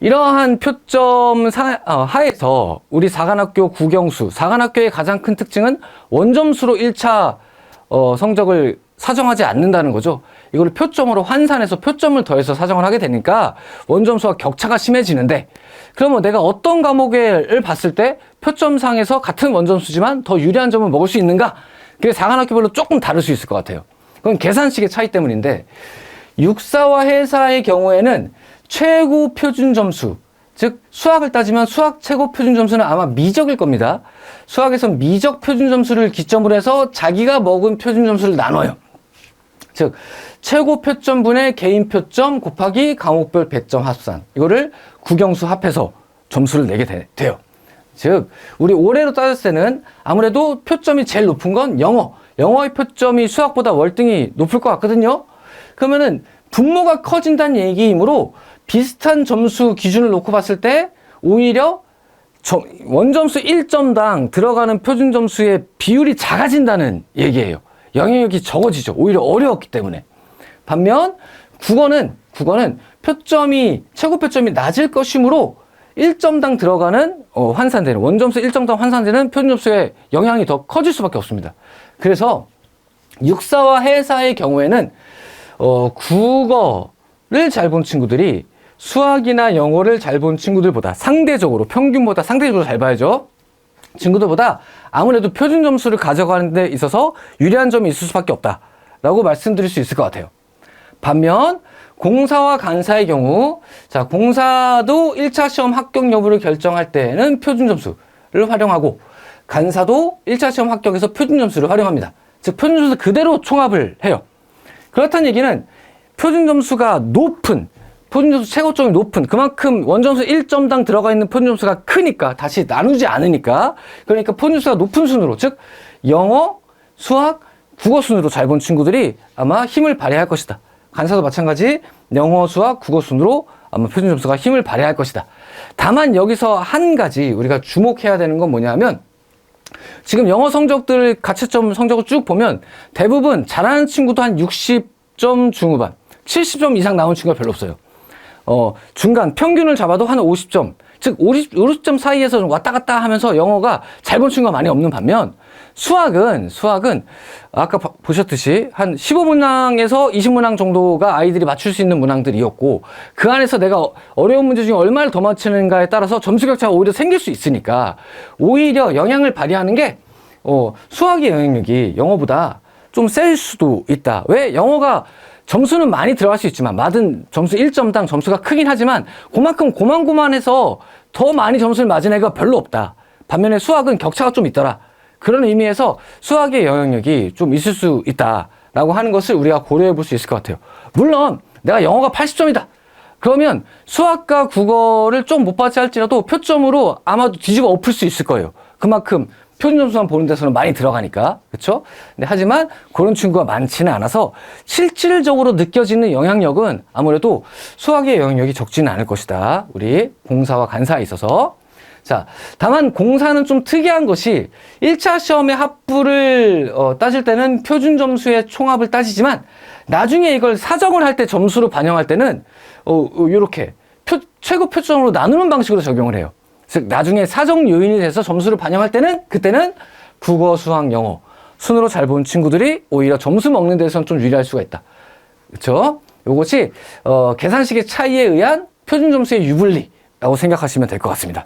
이러한 표점 사- 어, 하에서 우리 사관학교 국영수, 사관학교의 가장 큰 특징은 원점수로 1차 어, 성적을 사정하지 않는다는 거죠. 이걸 표점으로 환산해서 표점을 더해서 사정을 하게 되니까 원점수와 격차가 심해지는데 그러면 내가 어떤 과목을 봤을 때 표점상에서 같은 원점수지만 더 유리한 점을 먹을 수 있는가? 그게 사관학교별로 조금 다를 수 있을 것 같아요. 그건 계산식의 차이 때문인데 육사와 해사의 경우에는 최고 표준 점수, 즉 수학을 따지면 수학 최고 표준 점수는 아마 미적일 겁니다. 수학에선 미적 표준 점수를 기점으로 해서 자기가 먹은 표준 점수를 나눠요. 즉 최고 표점분의 개인 표점 곱하기 과목별 배점 합산 이거를 국영수 합해서 점수를 내게 되, 돼요. 즉 우리 올해로 따졌을 때는 아무래도 표점이 제일 높은 건 영어. 영어의 표점이 수학보다 월등히 높을 것 같거든요. 그러면은 분모가 커진다는 얘기이므로 비슷한 점수 기준을 놓고 봤을 때 오히려 점- 원점수 1점당 들어가는 표준 점수의 비율이 작아진다는 얘기예요. 영향력이 적어지죠. 오히려 어려웠기 때문에. 반면 국어는 국어는 표점이 최고 표점이 낮을 것이므로 1점당 들어가는 어, 환산되는 원점수 1점당 환산되는 표준 점수의 영향이 더 커질 수밖에 없습니다. 그래서 육사와 해사의 경우에는 어, 국어를 잘 본 친구들이 수학이나 영어를 잘 본 친구들보다 상대적으로 평균보다 상대적으로 잘 봐야죠. 친구들보다 아무래도 표준 점수를 가져가는 데 있어서 유리한 점이 있을 수밖에 없다라고 말씀드릴 수 있을 것 같아요. 반면 공사와 간사의 경우 자 공사도 1차 시험 합격 여부를 결정할 때는 표준 점수를 활용하고 간사도 1차 시험 합격에서 표준 점수를 활용합니다. 즉 표준 점수 그대로 총합을 해요. 그렇다는 얘기는 표준 점수가 높은 표준 점수 최고점이 높은 그만큼 원점수 1점당 들어가 있는 표준 점수가 크니까 다시 나누지 않으니까 그러니까 표준 점수가 높은 순으로 즉 영어, 수학, 국어 순으로 잘 본 친구들이 아마 힘을 발휘할 것이다. 간사도 마찬가지 영어, 수학, 국어 순으로 아마 표준 점수가 힘을 발휘할 것이다. 다만 여기서 한 가지 우리가 주목해야 되는 건 뭐냐면 지금 영어 성적들 가채점 성적을 쭉 보면 대부분 잘하는 친구도 한 60점 중후반, 70점 이상 나온 친구가 별로 없어요. 어, 중간 평균을 잡아도 한 50점, 즉 50, 50점 사이에서 좀 왔다 갔다 하면서 영어가 잘본 친구가 많이 없는 반면 수학은 수학은 아까 봐- 보셨듯이 한 15문항에서 20문항 정도가 아이들이 맞출 수 있는 문항들이었고 그 안에서 내가 어- 어려운 문제 중에 얼마를 더 맞추는가에 따라서 점수 격차가 오히려 생길 수 있으니까 오히려 영향을 발휘하는 게 어, 수학의 영향력이 영어보다 좀 셀 수도 있다. 왜 영어가 점수는 많이 들어갈 수 있지만 맞은 점수 1점당 점수가 크긴 하지만 그만큼 고만고만해서 더 많이 점수를 맞은 애가 별로 없다. 반면에 수학은 격차가 좀 있더라. 그런 의미에서 수학의 영향력이 좀 있을 수 있다라고 하는 것을 우리가 고려해 볼 수 있을 것 같아요. 물론 내가 영어가 80점이다. 그러면 수학과 국어를 좀 못 받지 할지라도 표점으로 아마도 뒤집어 엎을 수 있을 거예요. 그만큼 표준 점수만 보는 데서는 많이 들어가니까. 그렇죠? 근데 하지만 그런 친구가 많지는 않아서 실질적으로 느껴지는 영향력은 아무래도 수학의 영향력이 적지는 않을 것이다. 우리 공사와 간사에 있어서. 자, 다만 공사는 좀 특이한 것이 1차 시험의 합부를 어, 따질 때는 표준 점수의 총합을 따지지만 나중에 이걸 사정을 할 때 점수로 반영할 때는 어, 어, 이렇게 표, 최고 표점으로 나누는 방식으로 적용을 해요. 즉 나중에 사정 요인이 돼서 점수를 반영할 때는 그때는 국어, 수학, 영어 순으로 잘 본 친구들이 오히려 점수 먹는 데서는 좀 유리할 수가 있다. 그렇죠? 이것이 어, 계산식의 차이에 의한 표준 점수의 유불리라고 생각하시면 될 것 같습니다.